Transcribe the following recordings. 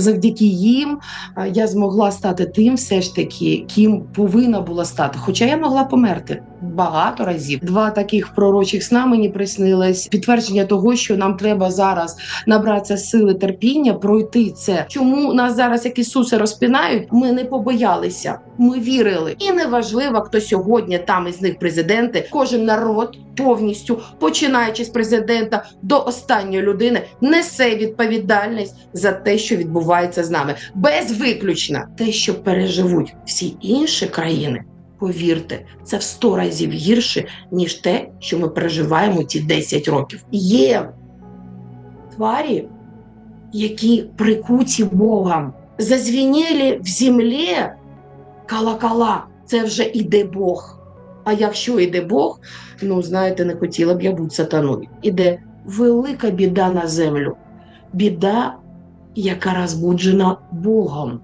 завдяки їм е, я змогла стати тим, все ж таки, ким повинна була стати. Хоча я могла померти багато разів. Два таких пророчих сна мені приснилось підтвердження того, що нам треба зараз набратися сили терпіння, пройти це. Чому нас зараз як Ісуси розпинають? Ми не побоялися, ми вірили. І неважливо, хто сьогодні там із них президенти, кожен народ повністю, починаючи з президента до останньої людини, несе відповідальність за те, що відбувається з нами, безвиключно те, що переживуть всі інші країни. Повірте, це в 100 разів гірше, ніж те, що ми переживаємо ці 10 років. Є тварі, які прикуті Богом, зазвінєлі в землі колокола. Це вже іде Бог. А якщо йде Бог, ну знаєте, не хотіла б я бути сатаною. Іде велика біда на землю. Біда, яка розбуджена Богом.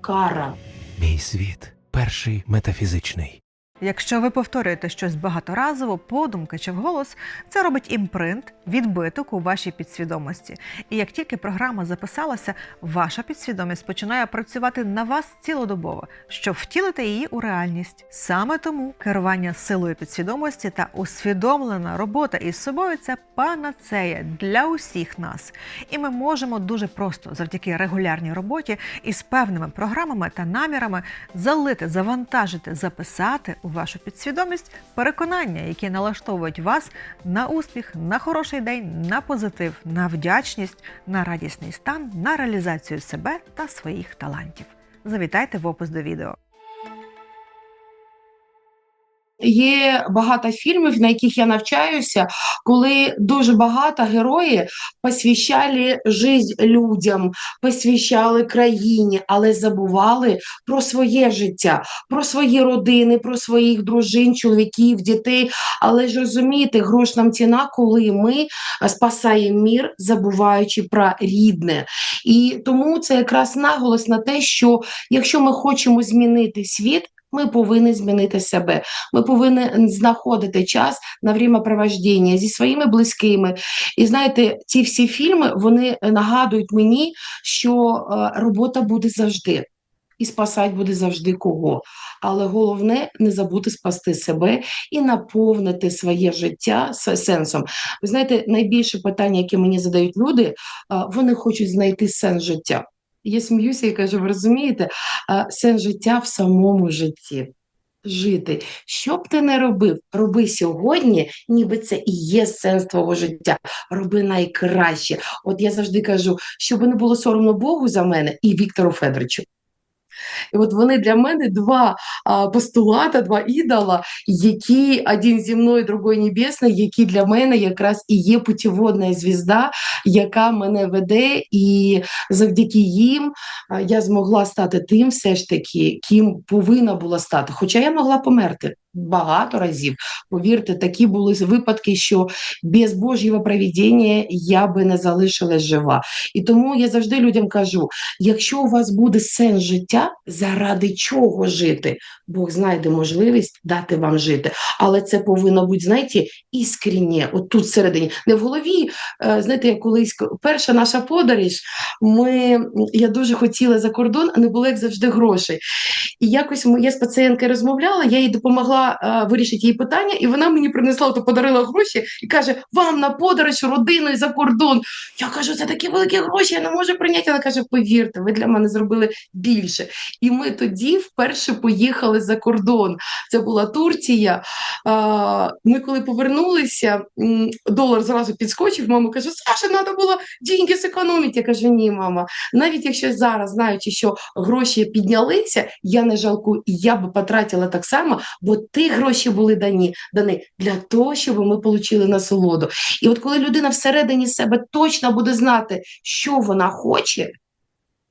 Кара. Мій світ перший метафізичний. Якщо ви повторюєте щось багаторазово, подумки чи вголос, це робить імпринт, відбиток у вашій підсвідомості. І як тільки програма записалася, ваша підсвідомість починає працювати на вас цілодобово, щоб втілити її у реальність. Саме тому керування силою підсвідомості та усвідомлена робота із собою це панацея для усіх нас. І ми можемо дуже просто завдяки регулярній роботі із певними програмами та намірами залити, завантажити, записати у вашу підсвідомість переконання, які налаштовують вас на успіх, на хороший день, на позитив, на вдячність, на радісний стан, на реалізацію себе та своїх талантів. Завітайте в опис до відео. Є багато фільмів, на яких я навчаюся, коли дуже багато герої посвящали життя людям, посвящали країні, але забували про своє життя, про свої родини, про своїх дружин, чоловіків, дітей. Але ж розумієте, грош нам ціна, коли ми спасаємо мір, забуваючи про рідне. І тому це якраз наголос на те, що якщо ми хочемо змінити світ. Ми повинні змінити себе. Ми повинні знаходити час на времяпровождення зі своїми близькими. І знаєте, ці всі фільми вони нагадують мені, що е, робота буде завжди. І спасати буде завжди кого. Але головне не забути спасти себе і наповнити своє життя сенсом. Ви знаєте, найбільше питання, яке мені задають люди, е, вони хочуть знайти сенс життя. Я сміюся і кажу, ви розумієте, сенс життя в самому житті. Жити. Що б ти не робив, роби сьогодні, ніби це і є сенс твого життя. Роби найкраще. От я завжди кажу, щоб не було соромно Богу за мене і Віктору Федоровичу. І от вони для мене два постулата, два ідола, які один земної, другий небесний, які для мене якраз і є путіводна звізда, яка мене веде, і завдяки їм я змогла стати тим, все ж таки, ким повинна була стати. Хоча я могла померти багато разів. Повірте, такі були випадки, що без Божого провідіння я би не залишилась жива. І тому я завжди людям кажу: якщо у вас буде сенс життя, заради чого жити? Бог знайде можливість дати вам жити. Але це повинно бути, знаєте, іскреннє, от тут всередині, не в голові. Е, Знаєте, як колись перша наша подорож, ми, я дуже хотіла за кордон, а не було як завжди грошей. І якось ми- я з пацієнткою розмовляла, я їй допомогла е, вирішити її питання, і вона мені принесла, то подарила гроші і каже: Вам на подорож родиною за кордон. Я кажу, це такі великі гроші, я не можу прийняти. Вона каже: повірте, ви для мене зробили більше. І ми тоді вперше поїхали за кордон. Це була Турція. А, Ми коли повернулися, долар зразу підскочив. Мама каже: Саша, треба було деньги зекономити. Я кажу, ні, мама. Навіть якщо зараз, знаючи, що гроші піднялися, я не жалкую, я би потратила так само, бо ті гроші були дані, дані для того, щоб ми отримали насолоду. І от коли людина всередині себе точно буде знати, що вона хоче,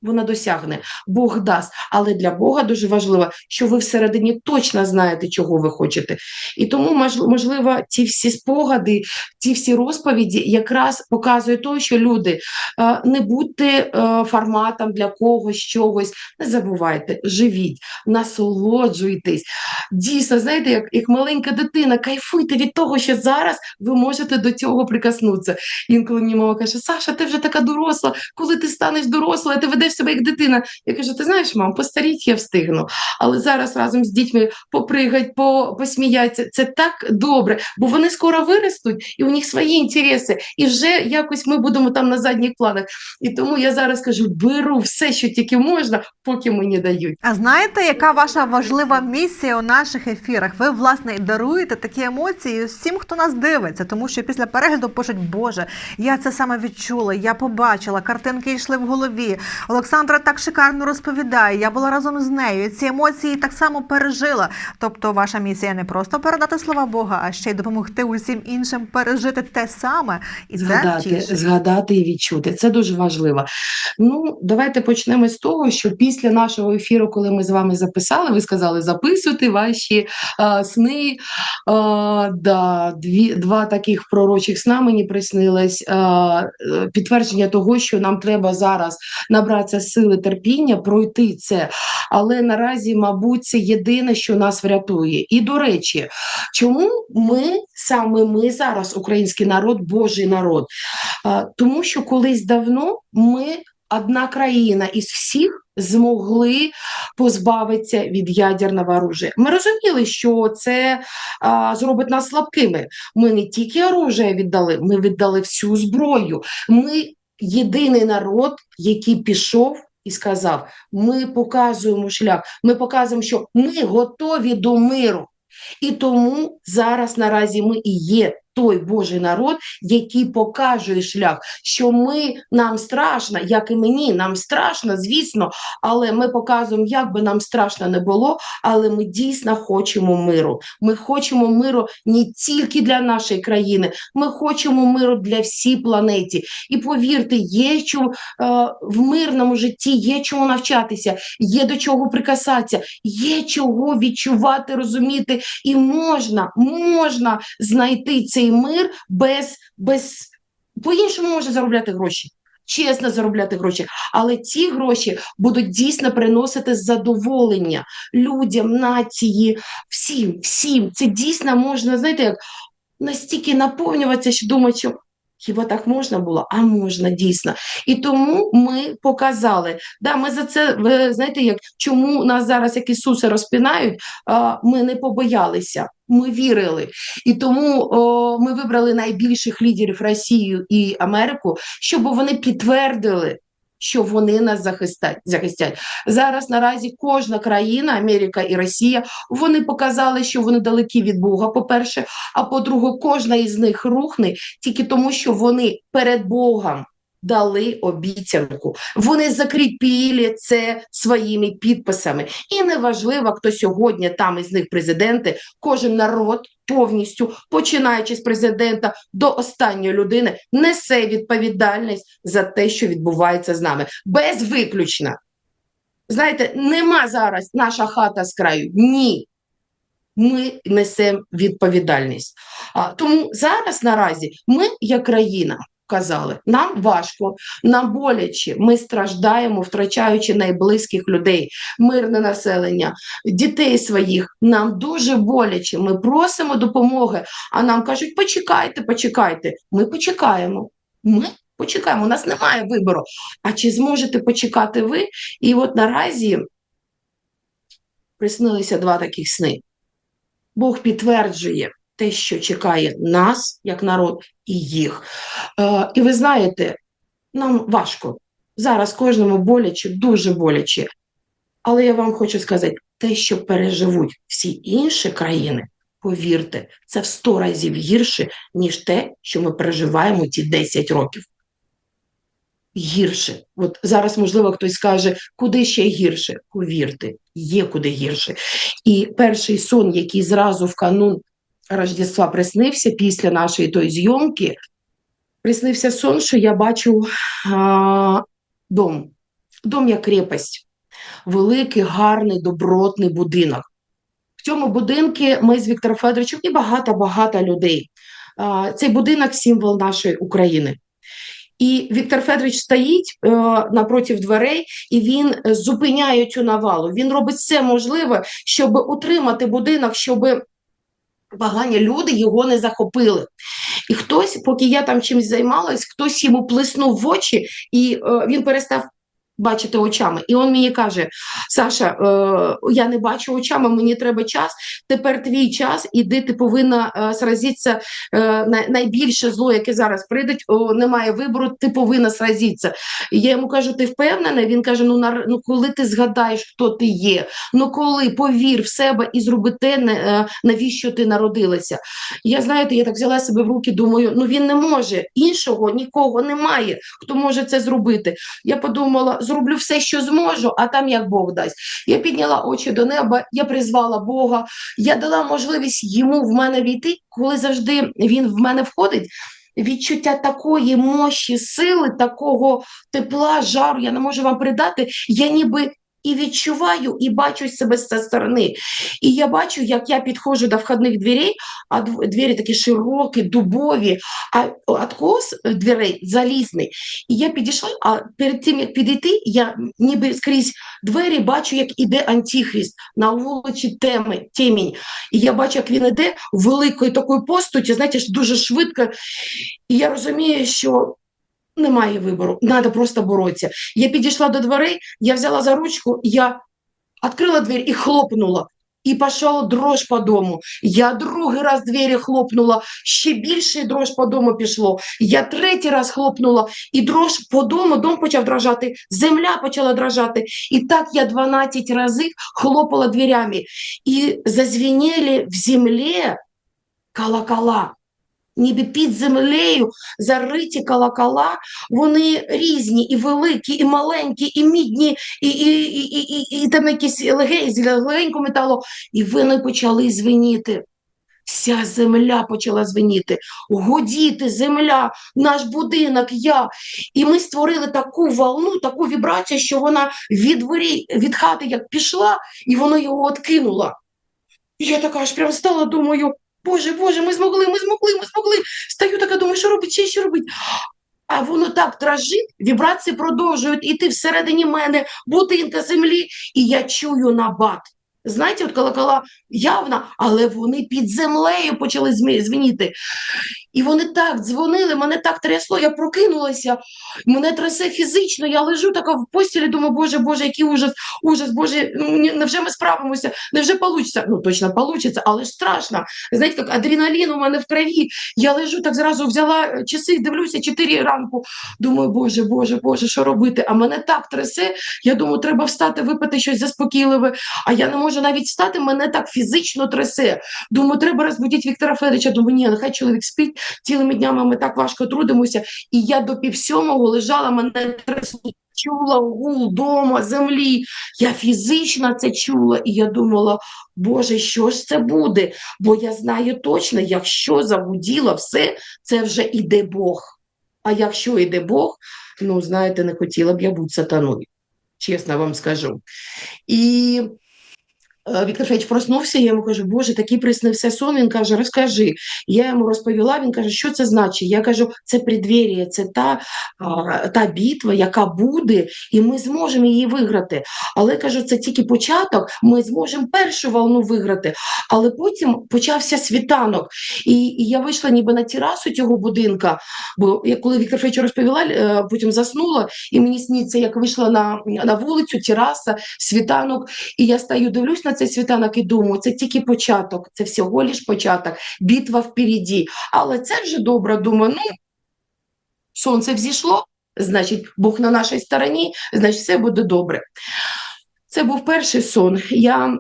вона досягне, Бог дасть. Але для Бога дуже важливо, що ви всередині точно знаєте, чого ви хочете. І тому, можливо, ці всі спогади, ці всі розповіді якраз показують те, що люди, е, не будьте е, форматом для когось чогось, не забувайте, живіть, насолоджуйтесь. Дійсно, знаєте, як, як маленька дитина, кайфуйте від того, що зараз ви можете до цього прикоснутися. Інколи мені мама каже: Саша, ти вже така доросла, коли ти станеш дорослою, ти ведеш себе як дитина. Я кажу: ти знаєш, мам, постаріть я встигну. Але зараз разом з дітьми попригать, по, посміятися. Це так добре, бо вони скоро виростуть, і у них свої інтереси. І вже якось ми будемо там на задніх планах. І тому я зараз кажу: беру все, що тільки можна, поки мені дають. А знаєте, яка ваша важлива місія у наших ефірах? Ви власне даруєте такі емоції всім, хто нас дивиться, тому що після перегляду пишуть, Боже, я це саме відчула, я побачила, картинки йшли в голові. Олександра так шикарно розповідає. Я була разом з нею. Ці емоції так само пережила. Тобто, ваша місія не просто передати слова Бога, а ще й допомогти усім іншим пережити те саме. І це згадати, тішить. згадати і відчути. Це дуже важливо. Ну, давайте почнемо з того, що після нашого ефіру, коли ми з вами записали, ви сказали, записуйте ваші а, сни. А, да, дві, два таких пророчих сна мені приснилось. А, е, підтвердження того, що нам треба зараз набратися сили терпіння, пройти це. Але наразі, мабуть, це єдине, що нас врятує. І до речі, чому ми саме ми зараз, український народ, Божий народ? Тому що колись давно ми одна країна із всіх змогли позбавитися від ядерного оружия. Ми розуміли, що це а, зробить нас слабкими. Ми не тільки оружие віддали, ми віддали всю зброю. Ми єдиний народ, який пішов. І сказав: ми показуємо шлях, ми показуємо, що ми готові до миру. І тому зараз наразі ми і є той Божий народ, який покаже шлях, що ми нам страшно, як і мені, нам страшно, звісно, але ми показуємо, як би нам страшно не було, але ми дійсно хочемо миру. Ми хочемо миру не тільки для нашої країни, ми хочемо миру для всій планеті. І повірте, є що е, в мирному житті, є чому навчатися, є до чого прикасатися, є чого відчувати, розуміти, і можна, можна знайти цей мир без, без по-іншому можна заробляти гроші. Чесно заробляти гроші, але ці гроші будуть дійсно приносити задоволення людям, нації, всім, всім. Це дійсно можна, знаєте, як настільки наповнюватися, що думаю, що хіба так можна було? А можна дійсно. І тому ми показали. Да, ми за це, ви знаєте, як чому нас зараз як Ісуси розпінають, ми не побоялися. Ми вірили. І тому ми вибрали найбільших лідерів Росію і Америку, щоб вони підтвердили, що вони нас захистять. захистять. Зараз наразі кожна країна, Америка і Росія, вони показали, що вони далекі від Бога, по-перше, а по-друге, кожна із них рухне тільки тому, що вони перед Богом дали обіцянку. Вони закріпили це своїми підписами. І неважливо, хто сьогодні там із них президенти, кожен народ повністю, починаючи з президента до останньої людини, несе відповідальність за те, що відбувається з нами. Безвиключно. Знаєте, нема зараз наша хата з краю. Ні. Ми несемо відповідальність. А, тому зараз наразі ми, як країна, казали, нам важко, нам боляче, ми страждаємо, втрачаючи найблизьких людей, мирне населення, дітей своїх. Нам дуже боляче. Ми просимо допомоги, а нам кажуть, почекайте, почекайте. Ми почекаємо. Ми почекаємо. У нас немає вибору. А чи зможете почекати ви? І от наразі приснилися два таких сни. Бог підтверджує те, що чекає нас, як народ, і їх. Е, і ви знаєте, нам важко. Зараз кожному боляче, дуже боляче. Але я вам хочу сказати, те, що переживуть всі інші країни, повірте, це в 100 разів гірше, ніж те, що ми переживаємо ці 10 років. Гірше. От зараз, можливо, хтось скаже, куди ще гірше? Повірте, є куди гірше. І перший сон, який зразу в канун Рождества приснився після нашої тої зйомки, приснився сон, що я бачу а, дом. дом як крепость, великий, гарний, добротний будинок. В цьому будинку ми з Віктором Федоровичем і багато-багато людей. А, Цей будинок символ нашої України. І Віктор Федорович стоїть е, напроти дверей, і він зупиняє цю навалу. Він робить все можливе, щоб утримати будинок, щоб погані люди його не захопили. І хтось, поки я там чимось займалась, хтось йому плеснув в очі, і е, він перестав бачити очами. І він мені каже: Саша, е, я не бачу очами, мені треба час. Тепер твій час, іди, ти повинна е, сразитися е, най- найбільше зло, яке зараз прийде, о, немає вибору, ти повинна сразитися. Я йому кажу, ти впевнена? Він каже: ну, нар- ну коли ти згадаєш, хто ти є, ну коли повір в себе і зроби те, е, навіщо ти народилася. Я знаєте, я так взяла себе в руки, думаю, ну він не може, іншого нікого немає, хто може це зробити. Я подумала, зроблю все, що зможу, а там як Бог дасть. Я підняла очі до неба, я призвала Бога, я дала можливість йому в мене війти, коли завжди він в мене входить. Відчуття такої мощі, сили, такого тепла, жару, я не можу вам придати. Я ніби і відчуваю, і бачу себе з цієї сторони. І я бачу, як я підходжу до входних дверей, а двері такі широкі, дубові, а откос дверей залізний. І я підійшла, а перед тим, як підійти, я ніби скрізь двері бачу, як іде антихрист на вулиці теми, темінь. І я бачу, як він іде великою такою постаті, знаєте, дуже швидко. І я розумію, що немає вибору, треба просто боротися. Я підійшла до дверей, я взяла за ручку, я відкрила двері і хлопнула. І пішла дрож по дому. Я другий раз двері хлопнула, ще більше дрож по дому пішло. Я третій раз хлопнула, і дрож по дому, дом почав дрожати, земля почала дрожати. І так я 12 разів хлопала дверями. І зазвенели в землі колокола. Ніби під землею зариті колокола, вони різні, і великі, і маленькі, і мідні, і, і, і, і, і, і там якісь леге- з легенького металу. І вони почали звеніти. Вся земля почала звеніти, гудіти земля, наш будинок, я. І ми створили таку волну, таку вібрацію, що вона від двері, від хати як пішла, і воно його откинуло. Я така аж прям стала, думаю, Боже, Боже, ми змогли, ми змогли, ми змогли. Стаю така, думаю, що робить, що робить. А воно так дрожить, вібрації продовжують іти всередині мене, будинка землі, і я чую набат. Знаєте, от колокола явно, але вони під землею почали змі- І вони так дзвонили, мене так трясло, я прокинулася, мене трясе фізично, я лежу така в постілі, думаю, боже, боже, який ужас, ужас, боже, ну, невже ми справимося, невже вийде? Ну, точно вийде, але ж страшно. Знаєте, як адреналін у мене в крові. Я лежу, так зразу взяла часи, дивлюся, 4 ранку. Думаю, боже, боже, боже, що робити? А мене так трясе, я думаю, треба встати, випити щось заспокійливе. А я не можу навіть встати, мене так фізично трясе. Думаю, треба розбудити Віктора Федоровича. Думаю, ні, нехай чоловік спить, цілими днями ми так важко трудимося. І я до півсьомого лежала, мене трясло. Чула гул дома, землі. Я фізично це чула, і я думала, Боже, що ж це буде? Бо я знаю точно, якщо загуділо все, це вже іде Бог. А якщо іде Бог, ну знаєте, не хотіла б я бути сатаною, чесно вам скажу. І е, Віктор Федорович проснувся, я йому кажу, Боже, такий приснився сон. Він каже, розкажи. Я йому розповіла, він каже, що це значить? Я кажу, це преддверія, це та, та битва, яка буде, і ми зможемо її виграти. Але кажу, це тільки початок, ми зможемо першу волну виграти. Але потім почався світанок. І, і я вийшла ніби на терасу цього будинка, бо я коли Віктор Федорович розповіла, е, потім заснула, і мені сніться, як вийшла на, на вулицю, тераса, світанок, і я стою, дивлюсь на цей світанок і думаю, це тільки початок, це всього лиш початок, битва впереді. Але це вже добре, думаю, ну, сонце взійшло, значить, Бог на нашій стороні, значить, все буде добре. Це був перший сон. Я,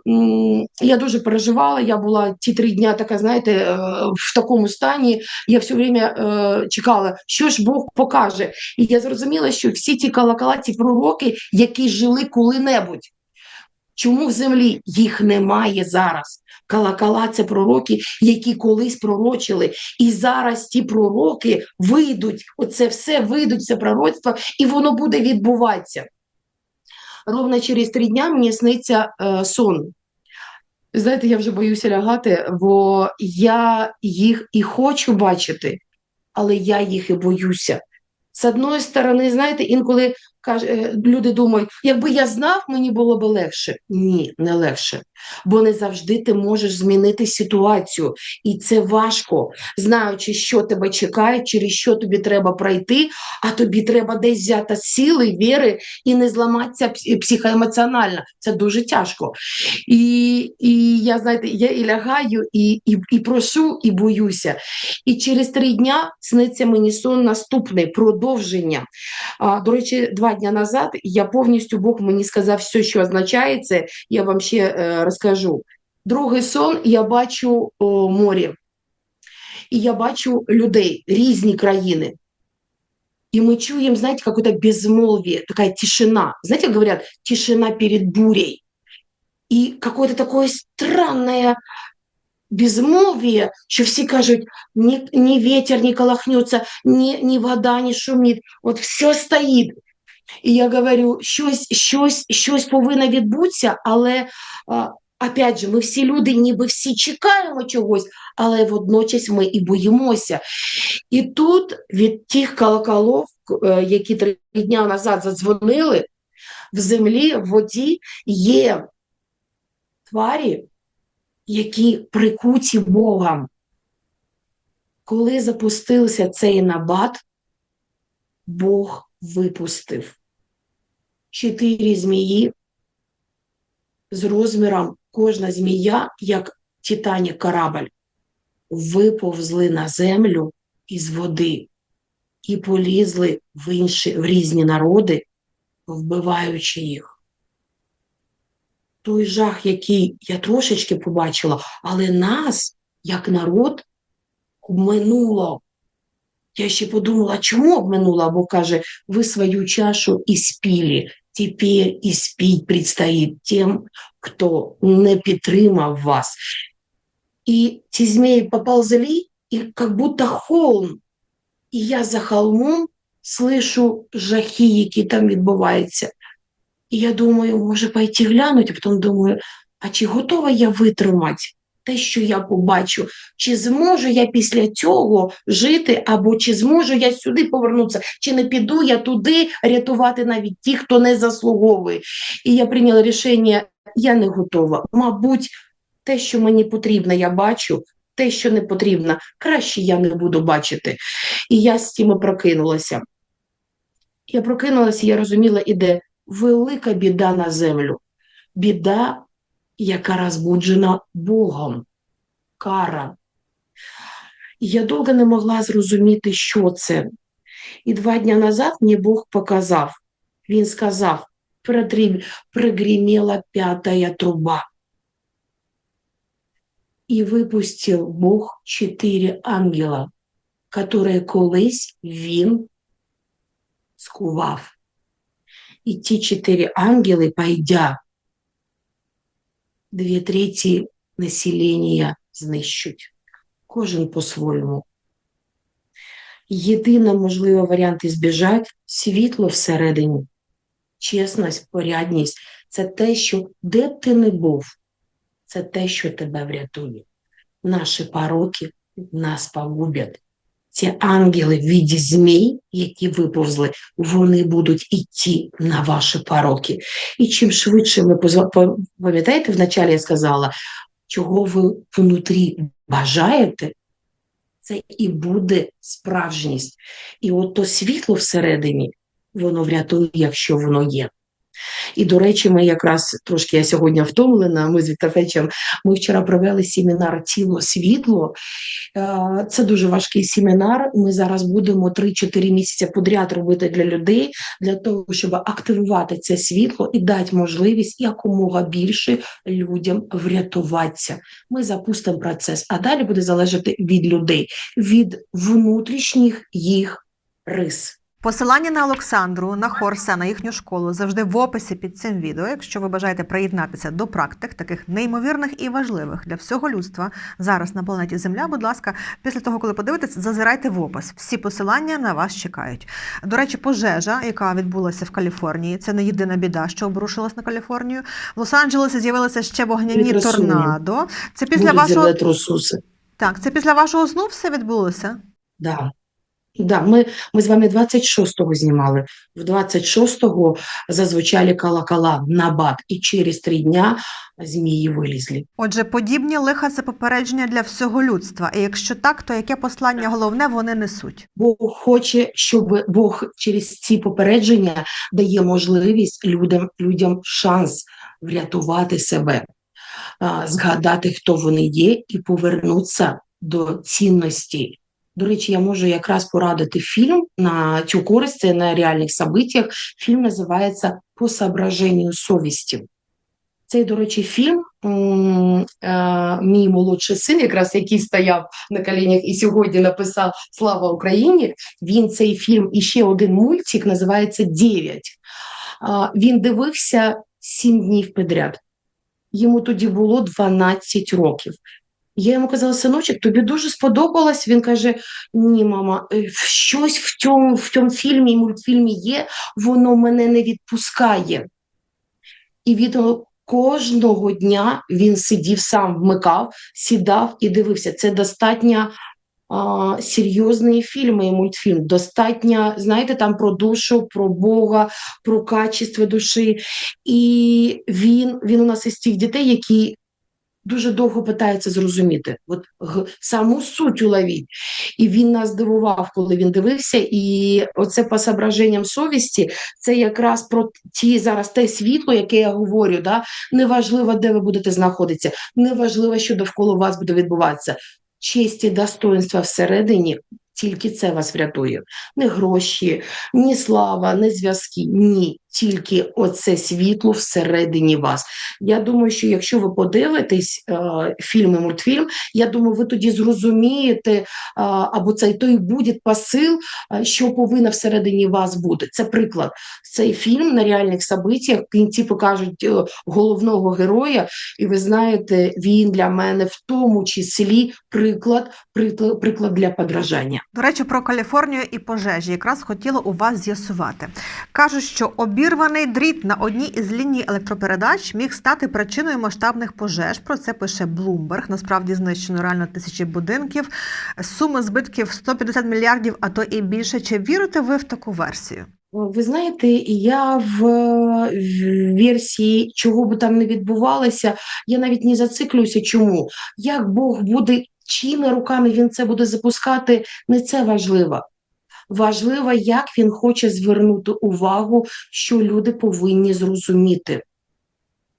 я дуже переживала. Я була ті три дня така, знаєте, е, в такому стані. Я все время е, чекала, що ж Бог покаже. І я зрозуміла, що всі ті колокола, ті пророки, які жили коли-небудь. Чому в землі їх немає зараз? Колокола це пророки, які колись пророчили. І зараз ті пророки вийдуть, оце все вийдуть, це пророцтво, і воно буде відбуватися. ровно через три дня мені сниться е, сон. Знаєте, я вже боюся лягати, бо я їх і хочу бачити, але я їх і боюся. З одної сторони, знаєте, інколи каже, е, люди думають, якби я знав, мені було б легше. Ні, не легше. Бо не завжди ти можеш змінити ситуацію. І це важко, знаючи, що тебе чекає, через що тобі треба пройти, а тобі треба десь взяти сили, віри і не зламатися психоемоціонально. Це дуже тяжко. І, і я, знаєте, я і лягаю, і, і, і прошу, і боюся. І через три дня сниться мені сон наступний, продовження. А, до речі, два дні назад я повністю Бог мені сказав все, що означає це, я вам ще е, розкажу. Другий сон я бачу о, море, і я бачу людей, різні країни. И мы чуем, знаете, какое-то безмолвие, такая тишина. Знаете, как говорят, тишина перед бурей. І какое-то такое странное безмолвие, що всі кажуть, ні, ні ветер не колохнеться, ні, ні вода не шумить, от все стоїть. І я говорю, щось, щось, щось повинно відбутися, але опять же, ми всі люди, ніби всі чекаємо чогось, але водночас ми і боїмося. І тут від тих колоколов, е, які три дня назад задзвонили, в землі, в воді є тварі, які прикуті Богом. Коли запустився цей набат, Бог випустив чотири змії з розміром кожна змія, як Титанік корабль, виповзли на землю із води і полізли в інші в різні народи, вбиваючи їх той жах, який я трошечки побачила, але нас, як народ, обминуло. Я ще подумала, чому обминуло? Бо каже, ви свою чашу і іспілі, тепер іспіть предстоїть тим, хто не підтримав вас. І ці змії поползли, і як будто холм. І я за холмом слышу жахи, які там відбуваються. І я думаю, може пойти глянуть, а потім думаю, а чи готова я витримати те, що я побачу? Чи зможу я після цього жити, або чи зможу я сюди повернутися, чи не піду я туди рятувати навіть тих, хто не заслуговує? І я прийняла рішення, я не готова. Мабуть, те, що мені потрібно, я бачу, те, що не потрібно, краще я не буду бачити. І я з тим прокинулася. Я прокинулася, я розуміла, іде велика біда на землю. Біда, яка розбуджена Богом. Кара. І Я довго не могла зрозуміти, що це. І два дні назад мені Бог показав. Він сказав, «Продрім- прогремела п'ятая труба. І випустив Бог чотири ангела, які колись він скував. І ті чотири ангели, пойдя, дві треті населення знищуть. Кожен по-своєму. Єдиний можливий варіант ізбіжати – світло всередині, чесність, порядність – це те, що де б ти не був, це те, що тебе врятує. Наші пороки нас погубять. Ці ангели в віді змій, які виповзли, вони будуть іти на ваші пороки. І чим швидше ми пам'ятаєте, вначалі я сказала, чого ви внутрі бажаєте, це і буде справжність. І от то світло всередині, воно врятує, якщо воно є. І, до речі, ми якраз трошки я сьогодні втомлена. Ми з Віктофечем, ми вчора провели семінар Тіло світло. Е, Це дуже важкий семінар. Ми зараз будемо 3-4 місяці подряд робити для людей, для того, щоб активувати це світло і дати можливість якомога більше людям врятуватися. Ми запустимо процес, а далі буде залежати від людей, від внутрішніх їх рис. Посилання на Олександру, на Хорса, на їхню школу завжди в описі під цим відео. Якщо ви бажаєте приєднатися до практик, таких неймовірних і важливих для всього людства зараз на планеті Земля, будь ласка, після того, коли подивитесь, зазирайте в опис. Всі посилання на вас чекають. До речі, пожежа, яка відбулася в Каліфорнії, це не єдина біда, що обрушилась на Каліфорнію. В Лос-Анджелесі з'явилися ще вогняні торнадо. Це після Будуть вашого так, це після вашого сну все відбулося. Да. Да, ми, ми з вами 26-го знімали. В 26-го зазвучали колокола на бат, і через три дня змії вилізли. Отже, подібні лиха це попередження для всього людства. І якщо так, то яке послання головне вони несуть? Бог хоче, щоб Бог через ці попередження дає можливість людям, людям шанс врятувати себе, згадати, хто вони є, і повернутися до цінності. До речі, я можу якраз порадити фільм на цю користь, на реальних событиях. Фільм називається По соображенню совісті. Цей, до речі, фільм е, мій молодший син, якраз який стояв на колінях і сьогодні написав Слава Україні. Він цей фільм і ще один мультик називається Дев'ять. Він дивився сім днів підряд. Йому тоді було 12 років. Я йому казала, синочок, тобі дуже сподобалось. Він каже: Ні, мама, е, щось в цьому, в цьому фільмі мультфільмі є, воно мене не відпускає. І від кожного дня він сидів сам, вмикав, сідав і дивився. Це достатньо а, серйозні фільми і мультфільм. Достатньо, знаєте, там про душу, про Бога, про качество душі. І він, він у нас із тих дітей, які дуже довго питається зрозуміти. От саму суть уловіть. І він нас здивував, коли він дивився. І оце по соображенням совісті, це якраз про ті зараз те світло, яке я говорю. Да? Неважливо, де ви будете знаходитися, неважливо, що довкола вас буде відбуватися. Честь і достоинства всередині, тільки це вас врятує. Не гроші, ні слава, ні зв'язки. Ні, тільки оце світло всередині вас. Я думаю, що якщо ви подивитесь е, фільм мультфільм, я думаю, ви тоді зрозумієте, е, або це той буде посил, е, що повинно всередині вас бути. Це приклад. Цей фільм на реальних событиях в кінці покажуть е, головного героя, і ви знаєте, він для мене в тому числі приклад, приклад, приклад для подражання. До речі, про Каліфорнію і пожежі якраз хотіла у вас з'ясувати. Кажуть, що обірваний дріт на одній із ліній електропередач міг стати причиною масштабних пожеж. Про це пише Bloomberg. Насправді знищено реально тисячі будинків. Суми збитків 150 мільярдів, а то і більше. Чи вірите ви в таку версію? Ви знаєте, я в, версії, чого би там не відбувалося, я навіть не зациклююся. Чому? Як Бог буде, чиїми руками він це буде запускати, не це важливо. Важливо, як він хоче звернути увагу, що люди повинні зрозуміти.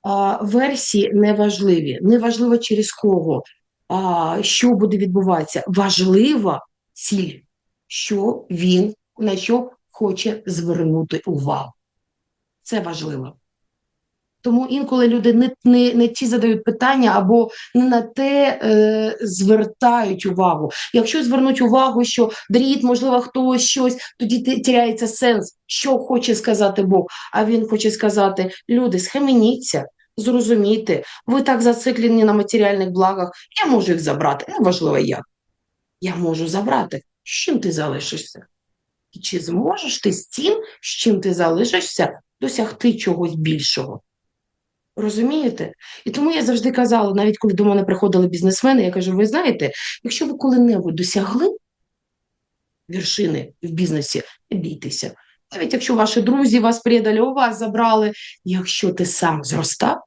А, версії не важливі, не через кого, а, що буде відбуватися. Важлива ціль, що він, на що хоче звернути увагу. Це важливо. Тому інколи люди не, не, не ті задають питання або не на те е, звертають увагу. Якщо звернуть увагу, що дріт, можливо, хтось щось, тоді теряється сенс, що хоче сказати Бог. А він хоче сказати: люди, схаменіться, зрозумійте, ви так зациклені на матеріальних благах, я можу їх забрати. Неважливо як. Я можу забрати. З чим ти залишишся? І чи зможеш ти з тим, з чим ти залишишся, досягти чогось більшого? Розумієте? І тому я завжди казала, навіть коли до мене приходили бізнесмени, я кажу: ви знаєте, якщо ви коли-небудь досягли вершини в бізнесі, не бійтеся. Навіть якщо ваші друзі вас предали, у вас забрали, якщо ти сам зростав,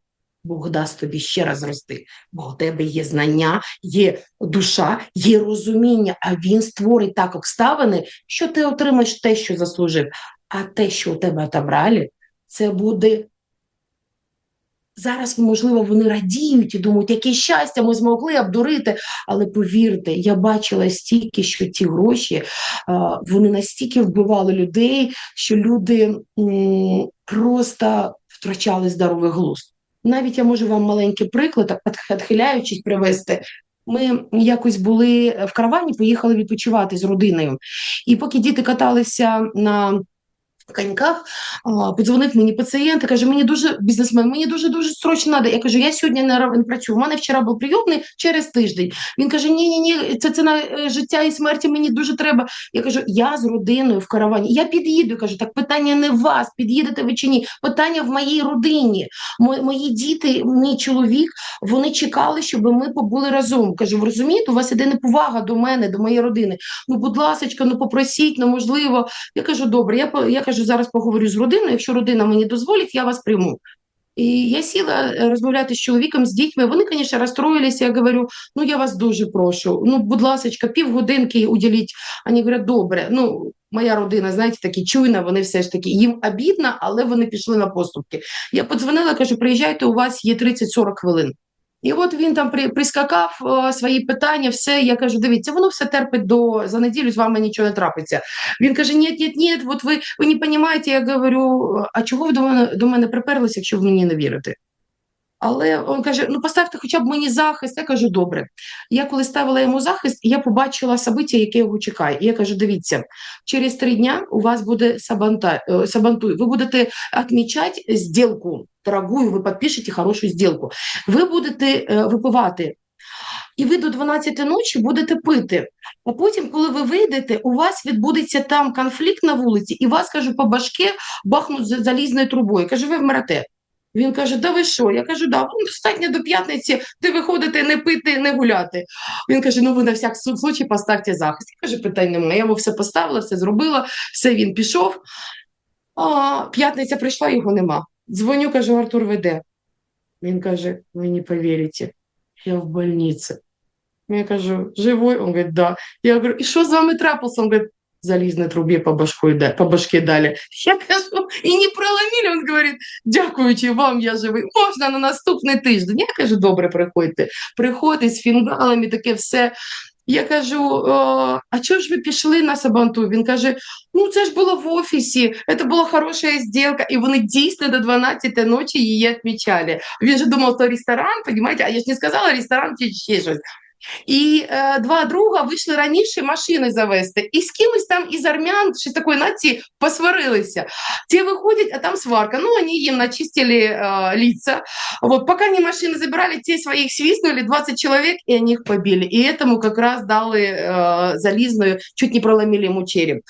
Бог дасть тобі ще раз зрости, бо у тебе є знання, є душа, є розуміння, а він створить так обставини, що ти отримаєш те, що заслужив. А те, що у тебе отобрали, це буде зараз, можливо, вони радіють і думають, яке щастя, ми змогли обдурити. Але повірте, я бачила стільки, що ті гроші вони настільки вбивали людей, що люди просто втрачали здоровий глузд. Навіть я можу вам маленький приклад, відхиляючись, привести. Ми якось були в каравані, поїхали відпочивати з родиною. І поки діти каталися на коньках, а, подзвонив мені пацієнт і каже: мені дуже бізнесмен, мені дуже дуже срочно треба. Я кажу, я сьогодні не, працюю. У мене вчора був прийомний через тиждень. Він каже: Ні, ні, ні, це, це на е, життя і смерті. Мені дуже треба. Я кажу, я з родиною в каравані. Я під'їду. Я кажу, так питання не в вас, під'їдете ви чи ні. Питання в моїй родині. Мо- Мої діти, мій чоловік, вони чекали, щоб ми побули разом. Кажу, ви розумієте, у вас іде неповага до мене, до моєї родини. Ну, будь ласочка, ну попросіть, ну можливо. Я кажу, добре, я, я кажу, зараз поговорю з родиною. Якщо родина мені дозволить, я вас прийму. І я сіла е, розмовляти з чоловіком, з дітьми. Вони, звісно, розстроїлися. Я говорю, ну я вас дуже прошу. Ну, будь ласка, півгодинки уділіть. Вони говорять, добре. Ну, моя родина, знаєте, такі чуйна, вони все ж таки їм обідно, але вони пішли на поступки. Я подзвонила, кажу, приїжджайте, у вас є 30-40 хвилин. І от він там при, прискакав е, свої питання, все. Я кажу, дивіться, воно все терпить до за неділю, з вами нічого не трапиться. Він каже: Ні, ні, ні, от ви, ви не розумієте. Я говорю, а чого ви до мене до мене приперлися, якщо ви мені не вірите? Але він каже: ну поставте хоча б мені захист. Я кажу, добре. Я коли ставила йому захист, я побачила собиття, яке його чекає. І я кажу: дивіться, через три дня у вас буде сабанта, е, сабантуй. Ви будете відмічати зділку дорогую, ви підпишете хорошу зділку. Ви будете е, випивати. І ви до 12 ночі будете пити. А потім, коли ви вийдете, у вас відбудеться там конфлікт на вулиці, і вас, кажу, по башке бахнуть за- залізною трубою. Кажу, ви вмрете. Він каже, да ви що? Я кажу, да, ну, достатньо до п'ятниці, ти виходите не пити, не гуляти. Він каже, ну ви на всяк случай поставте захист. Я кажу, питань немає. Я йому все поставила, все зробила, все він пішов. А, п'ятниця прийшла, його нема. Дзвоню, кажу, Артур веде. Він каже, ви не повірите, я в больниці. Я кажу, живой? Он говорит, да. Я говорю, і що з вами трапилось? Он говорит, залізне трубі по, башку, да- по башке дали. Я кажу, і не проломили. Он говорить, дякуючи вам, я живий. Можна на наступний тиждень. Я кажу, добре, приходьте. Приходьте з фінгалами, таке все. Я кажу, а чого ж ви пішли на Сабантуй? Він каже, ну це ж було в офісі, це була хороша зділка, і вони дійсно до 12 ночі її відмічали. Він же думав, що ресторан, понимаете, а я ж не сказала ресторан чи ще щось. І е, два друга вийшли раніше машини завести, і з кимось там із армян, чи такої нації, посварилися. Ті виходять, а там сварка. Ну, вони їм начистили е, лица. Вот, пока они машины забирали, те своих свистнули, 20 человек, и они их побили. И этому как раз дали е, залізную, чуть не проломили йому череп.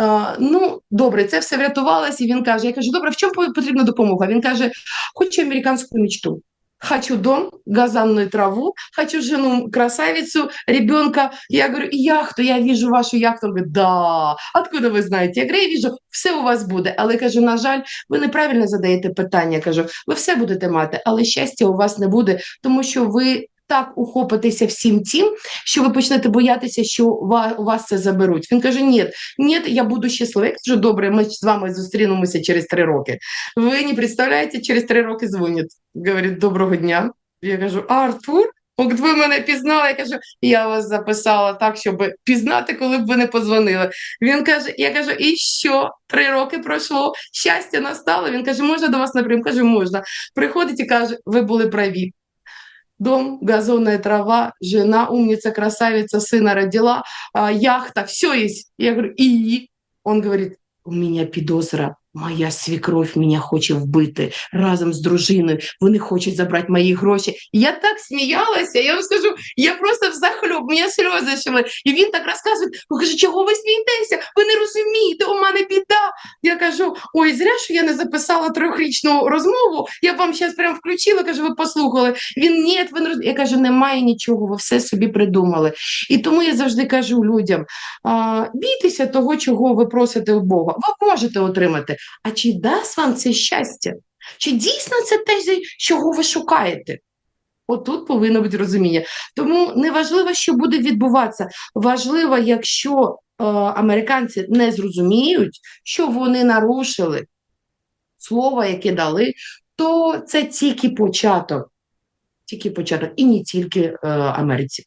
Е, ну, добре, це все врятувалося, і він каже, я кажу, добре, в чому по- потрібна допомога? Він каже, хочу американську мечту. Хочу дом, газанную траву, хочу жену красавицу, ребенка. Я говорю, яхту, я вижу вашу яхту. Он говорит, да, откуда ви знаєте? Я говорю, я вижу, все у вас буде. Але кажу, на жаль, ви неправильно задаєте питання. Кажу, ви все будете мати, але щастя у вас не буде, тому що ви так ухопитеся всім тим, що ви почнете боятися, що вас це заберуть. Він каже: ні, ні, я буду щасливий. Я кажу, добре, ми з вами зустрінемося через три роки. Ви не представляєте, через три роки дзвонять. Говорить, доброго дня. Я кажу, а Артур? Говорить, ви мене пізнали. Я кажу, я вас записала так, щоб пізнати, коли б ви не позвонили. Він каже, я кажу, і що? Три роки пройшло, щастя настало. Він каже, можна до вас напряму? Кажу, можна. Приходить і каже, ви були праві. Дом, газонная трава, жена, умница, красавица, сына родила, яхта, все есть. Я говорю, и? Он говорит, у меня підозра, моя свекровь мене хоче вбити разом з дружиною, вони хочуть забрати мої гроші. Я так сміялася, я вам скажу, я просто взахльоб, мене сльози йшли. І він так розказує, я кажу, чого ви смієтеся? Ви не розумієте, у мене біда. Я кажу, ой, зря, що я не записала трьохрічну розмову, я вам зараз прям включила, кажу, ви послухали. Він, ні, ви не роз... Я кажу, немає нічого, ви все собі придумали. І тому я завжди кажу людям, а, бійтеся того, чого ви просите у Бога. Ви можете отримати. А чи дасть вам це щастя? Чи дійсно це те, чого ви шукаєте? Отут повинно бути розуміння. Тому не важливо, що буде відбуватися. Важливо, якщо е, американці не зрозуміють, що вони нарушили слово, яке дали, то це тільки початок. Тільки початок, і не тільки е, Америці.